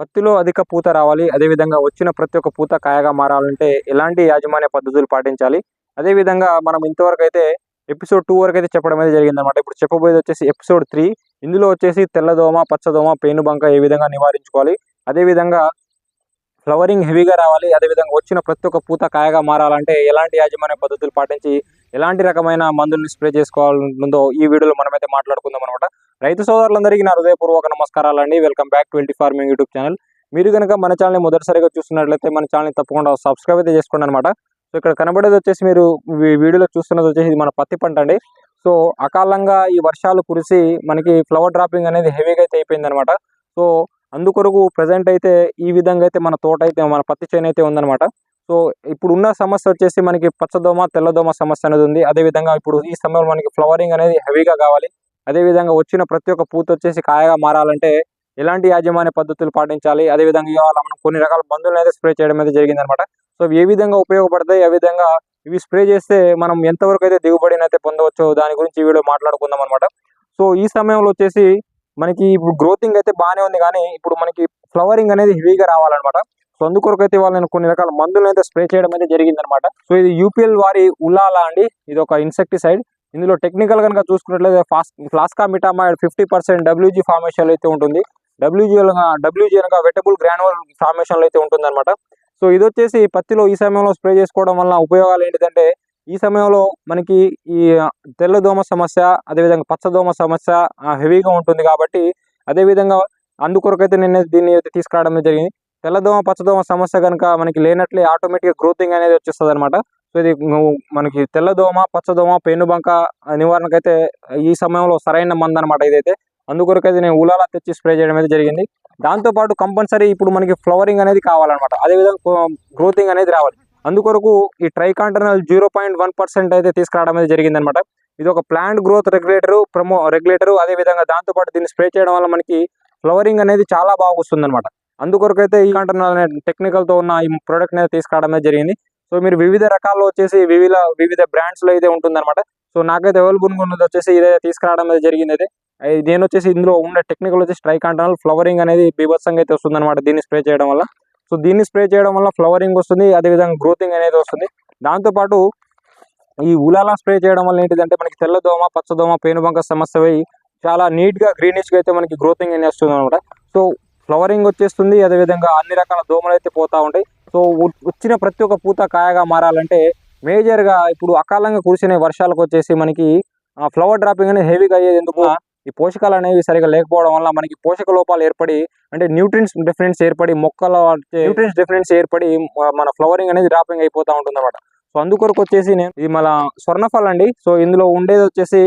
పత్తిలో అధిక పూత రావాలి అదేవిధంగా వచ్చిన ప్రతి ఒక్క పూత కాయగా మారాలంటే ఎలాంటి యాజమాన్య పద్ధతులు పాటించాలి? అదేవిధంగా మనం ఇంతవరకు అయితే ఎపిసోడ్ టూ వరకు అయితే చెప్పడం అయితే జరిగింది అనమాట ఇప్పుడు చెప్పబోయేది వచ్చేసి ఎపిసోడ్ త్రీ. ఇందులో వచ్చేసి తెల్లదోమ పచ్చదోమ పేనుబంక ఏ విధంగా నివారించుకోవాలి? అదేవిధంగా ఫ్లవరింగ్ హెవీగా రావాలి అదేవిధంగా వచ్చిన ప్రతి ఒక్క పూత కాయగా మారాలంటే ఎలాంటి యాజమాన్య పద్ధతులు పాటించి ఎలాంటి రకమైన మందులను స్ప్రే చేసుకోవాలంటుందో ఈ వీడియోలో మనమైతే మాట్లాడుకుందాం అనమాట రైతు సోదరులందరికీ నా హృదయపూర్వక నమస్కారాలు అండి welcome back twenty farming youtube channel మీరు కనుక మన ఛానల్ని మొదటిసారిగా చూస్తున్నట్లయితే మన ఛానల్ని తప్పకుండా సబ్స్క్రైబ్ అయితే చేసుకోండి అనమాట సో ఇక్కడ కనబడేది వచ్చేసి మీరు వీడియోలో చూస్తున్నది వచ్చేసి ఇది మన పత్తి పంట అండి. సో అకాలంగా ఈ వర్షాలు కురిసి మనకి ఫ్లవర్ డ్రాపింగ్ అనేది హెవీగా అయితే అయిపోయింది అనమాట సో అందుకొరకు ప్రజెంట్ అయితే ఈ విధంగా అయితే మన తోట అయితే మన పత్తి చేను అయితే ఉందనమాట సో ఇప్పుడు ఉన్న సమస్య వచ్చేసి మనకి పచ్చదోమ తెల్లదోమ సమస్య అనేది ఉంది. అదేవిధంగా ఇప్పుడు ఈ సమయంలో మనకి ఫ్లవరింగ్ అనేది హెవీగా కావాలి. అదేవిధంగా వచ్చిన ప్రతి ఒక్క పూత వచ్చేసి కాయగా మారాలంటే ఎలాంటి యాజమాన్య పద్ధతులు పాటించాలి? అదేవిధంగా ఇవాళ మనం కొన్ని రకాల మందులను అయితే స్ప్రే చేయడం అయితే జరిగిందనమాట సో ఏ విధంగా ఉపయోగపడతాయి? ఏ విధంగా ఇవి స్ప్రే చేస్తే మనం ఎంతవరకు అయితే దిగుబడిని అయితే పొందవచ్చో దాని గురించి ఈ వీడియో మాట్లాడుకుందాం అనమాట సో ఈ సమయంలో వచ్చేసి మనకి ఇప్పుడు గ్రోతింగ్ అయితే బాగానే ఉంది కానీ ఇప్పుడు మనకి ఫ్లవరింగ్ అనేది హెవీగా రావాలన్నమాట. సో అందుకొరకు అయితే వాళ్ళు నేను కొన్ని రకాల మందులను అయితే స్ప్రే చేయడం అయితే జరిగిందనమాట సో ఇది యూపీఎల్ వారి ఉల్లాలా అండి. ఇది ఒక ఇన్సెక్టిసైడ్. ఇందులో టెక్నికల్ కనుక చూసుకున్నట్లయితే ఫాస్ట్ ఫ్లాస్కా మిటామైడ్ ఫిఫ్టీ పర్సెంట్ డబ్ల్యూజీ ఫార్మేషన్ అయితే ఉంటుంది. డబ్ల్యూజీ డబ్ల్యూజీ అనగా వెటబుల్ గ్రానువల్ ఫార్మేషన్ అయితే ఉంటుంది అనమాట సో ఇది వచ్చేసి పత్తిలో ఈ సమయంలో స్ప్రే చేసుకోవడం వల్ల ఉపయోగాలు ఏంటిదంటే ఈ సమయంలో మనకి ఈ తెల్లదోమ సమస్య అదేవిధంగా పచ్చదోమ సమస్య హెవీగా ఉంటుంది కాబట్టి అదేవిధంగా అందుకొరకైతే నేను దీన్ని అయితే తీసుకురావడం జరిగింది. తెల్లదోమ పచ్చదోమ సమస్య కనుక మనకి లేనట్లే ఆటోమేటిక్గా గ్రోతింగ్ అనేది వచ్చేస్తుంది అనమాట సో ఇది మనకి తెల్లదోమ పచ్చదోమ పెనుబంక నివారణకైతే ఈ సమయంలో సరైన మందు అనమాట ఇదైతే. అందుకొరకైతే నేను ఉలాలా తెచ్చి స్ప్రే చేయడం అయితే జరిగింది. దాంతోపాటు కంపల్సరీ ఇప్పుడు మనకి ఫ్లవరింగ్ అనేది కావాలన్నమాట. అదేవిధంగా గ్రోతింగ్ అనేది రావాలి. అందుకొరకు ఈ triacontanol zero point one percent అయితే తీసుకురావడం అనేది జరిగిందనమాట ఇది ఒక plant growth regulator promo regulator అదేవిధంగా దాంతోపాటు దీన్ని స్ప్రే చేయడం వల్ల మనకి ఫ్లవరింగ్ అనేది చాలా బాగా వస్తుంది అనమాట అందుకొరకైతే ఈ కాంటర్నల్ అనే టెక్నికల్తో ఉన్న ఈ ప్రోడక్ట్ అనేది తీసుకురావడం అనేది జరిగింది. సో మీరు వివిధ రకాల్లో వచ్చేసి వివిధ వివిధ బ్రాండ్స్లో అయితే ఉంటుందన్నమాట. సో నాకైతే అవైలబుల్ ఉన్నది వచ్చేసి ఇదే తీసుకురావడం అనేది జరిగింది అయితే నేను వచ్చేసి ఇందులో ఉన్న టెక్నికల్ వచ్చి స్ట్రైక్ ట్రైకాంటర్నల్ ఫ్లవరింగ్ అనేది బీభత్సంగా అయితే వస్తుందన్నమాట దీన్ని స్ప్రే చేయడం వల్ల. సో దీన్ని స్ప్రే చేయడం వల్ల ఫ్లవరింగ్ వస్తుంది అదేవిధంగా గ్రోతింగ్ అనేది వస్తుంది. దాంతోపాటు ఈ ఉలాలా స్ప్రే చేయడం వల్ల ఏంటిదంటే మనకి తెల్లదోమ పచ్చదోమ పేనుబంక సమస్య అయ్యి చాలా నీట్గా గ్రీనిష్గా అయితే మనకి గ్రోతింగ్ అనేది వస్తుంది అనమాట సో ఫ్లవరింగ్ వచ్చేస్తుంది. అదేవిధంగా అన్ని రకాల దోమలు అయితే పోతూ ఉంటాయి. సో వచ్చిన ప్రతి ఒక్క పూత కాయగా మారాలంటే మేజర్గా ఇప్పుడు అకాలంగా కురిసిన వర్షాలకు వచ్చేసి మనకి ఫ్లవర్ డ్రాపింగ్ అనేది హెవీగా అయ్యేది ఎందుకు? ఈ పోషకాలు అనేవి సరిగా లేకపోవడం వల్ల మనకి పోషక లోపాలు ఏర్పడి అంటే న్యూట్రిన్స్ డిఫరెన్స్ ఏర్పడి మొక్కల న్యూట్రిన్స్ డిఫరెన్స్ ఏర్పడి మన ఫ్లవరింగ్ అనేది డ్రాపింగ్ అయిపోతూ ఉంటుంది అనమాట సో అందుకొరకు వచ్చేసి నేను ఇది మన స్వర్ణఫల్ అండి సో ఇందులో ఉండేది వచ్చేసి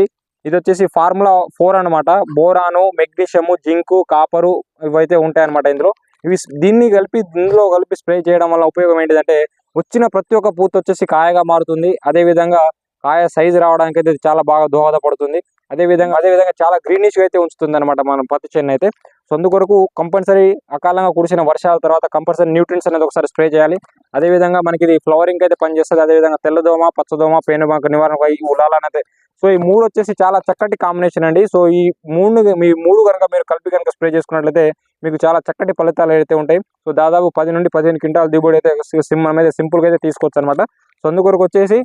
ఇది వచ్చేసి ఫార్ములా ఫోర్ అనమాట బోరాను మెగ్నీషియము జింకు కాపరు ఇవైతే ఉంటాయన్నమాట ఇందులో. ఇవి దీన్ని కలిపి ఇందులో కలిపి స్ప్రే చేయడం వల్ల ఉపయోగం ఏంటిదంటే వచ్చిన ప్రతి ఒక్క పూత వచ్చేసి కాయగా మారుతుంది. అదేవిధంగా కాయ సైజు రావడానికి అయితే చాలా బాగా దోహదపడుతుంది. అదేవిధంగా అదేవిధంగా చాలా గ్రీనిష్గా అయితే ఉంచుతుంది అనమాట మనం పత్తి చేను అయితే. సో అందుకొరకు కంపల్సరీ అకాలంగా కురిసిన వర్షాల తర్వాత కంపల్సరీ న్యూట్రిన్స్ అనేది ఒకసారి స్ప్రే చేయాలి. అదేవిధంగా మనకి ఇది ఫ్లవరింగ్ అయితే పనిచేస్తుంది. అదేవిధంగా తెల్లదోమ పచ్చదోమ పేనుబంక నివారణ ఉలాలనైతే సో ఈ మూడు వచ్చేసి చాలా చక్కటి కాంబినేషన్ అండి. సో ఈ మూడు మీ మూడు కనుక మీరు కలిపి కనుక స్ప్రే చేసుకున్నట్లయితే మీకు చాలా చక్కటి ఫలితాలు అయితే ఉంటాయి. సో దాదాపు పది నుండి పదిహేను క్వింటాల దిగుబడి అయితే సిమ్ మన మీద సింపుల్గా అయితే తీసుకోవచ్చు అనమాట సో అందుకొరకు వచ్చేసి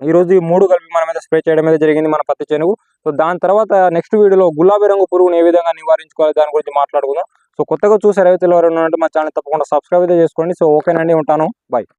ఈ రోజు ఈ మూడు కలిపి మన మీద స్ప్రే చేయడం అయితే జరిగింది మన పత్తి చేనుగు సో దాని తర్వాత నెక్స్ట్ వీడియోలో గులాబీ రంగు పురుగును ఏ విధంగా నివారించుకోవాలి దాని గురించి మాట్లాడుకుందాం. సో కొత్తగా చూసే రైతులు ఎవరైనా ఉంటే మా ఛానల్ తప్పకుండా సబ్స్క్రైబ్ అయితే చేసుకోండి. సో ఓకేనండి ఉంటాను. బాయ్